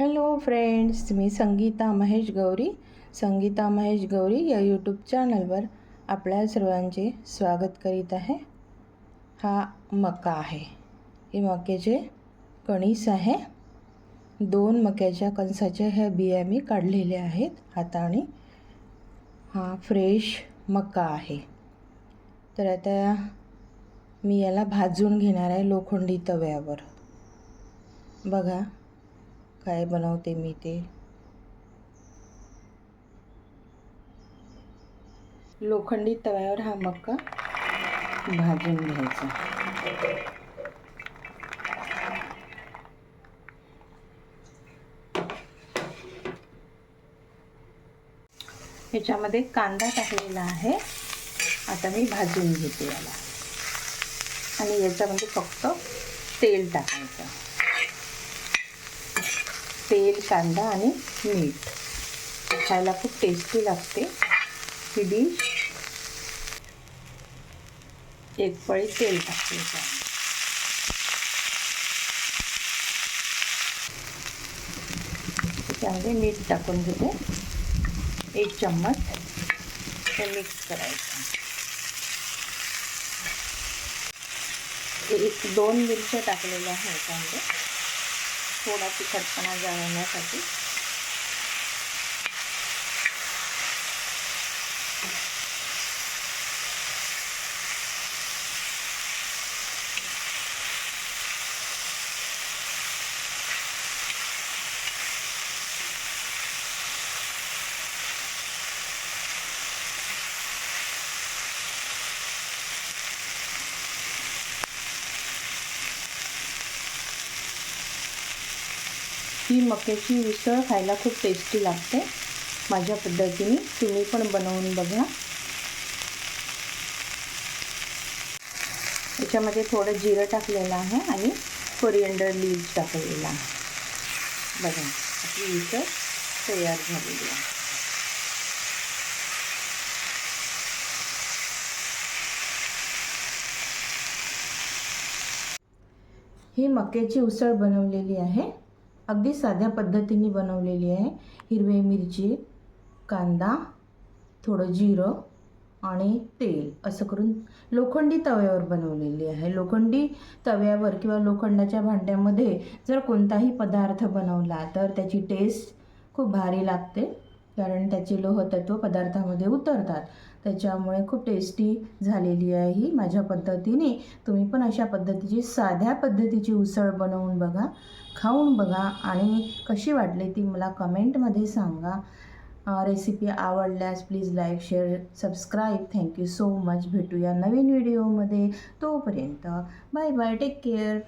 Hello friends मी संगीता महेश गौरी. संगीता महेश गौरी या YouTube चॅनलवर आपल्या सर्वांचे स्वागत करीत आहे. हा मका आहे. हे मक्याचे कणीस आहे. दोन मक्याच्या कणसाच्या ह्या बिया मी काढलेल्या आहेत हाताने. हा फ्रेश मका आहे. तर आता मी याला भाजून घेणार आहे लोखंडी तव्यावर. बघा काय बनवते मी ते? लोखंडी तव्यावर हा मक्का भाजून घ्यायचा. ह्याच्यामध्ये कांदा टाकलेला आहे. आता मी भाजून घेते याला. आणि याच्यामध्ये फक्त तेल टाकायचं. तेल कांदा आणि मीठ. खायला खूप टेस्टी लागते ही डिश एक पळी तेल टाकते त्यामध्ये मीठ टाकून घेते. एक चम्मच हे मिक्स करायचं. एक दोन मिरच्या टाकलेल्या आहेत त्यामध्ये. थोडा तिखटपणा जाळण्यासाठी ही मक्याची उसळ खायला खूप टेस्टी लागते. माझ्या पद्धतीने तुम्ही पण बनवून बघा. याच्यामध्ये थोडं जिरं टाकलेलं आहे आणि कोरिएंडर लीव्ज टाकलेला आहे. बघा आपली उसळ तयार झालेली आहे. ही मक्याची उसळ बनवलेली आहे. अगदी साध्या पद्धतीने बनवलेली आहे. हिरवी मिरची कांदा थोडं जिरं आणि तेल असं करून लोखंडी तव्यावर बनवलेली आहे. लोखंडी तव्यावर किंवा लोखंडाच्या भांड्यामध्ये जर कोणताही पदार्थ बनवला तर त्याची टेस्ट खूप भारी लागते. कारण त्याचे लोहतत्व पदार्थामध्ये उतरतात. त्याच्यामुळे खूप टेस्टी झालेली आहे ही माझ्या पद्धतीने. तुम्ही पण अशा पद्धतीची साध्या पद्धतीची उसळ बनवून बघा खाऊन बघा आणि कशी वाटली ती मला कमेंटमध्ये सांगा. रेसिपी आवडल्यास please like share subscribe thank you so much भेटूया नवीन व्हिडिओमध्ये तोपर्यंत बाय बाय टेक केअर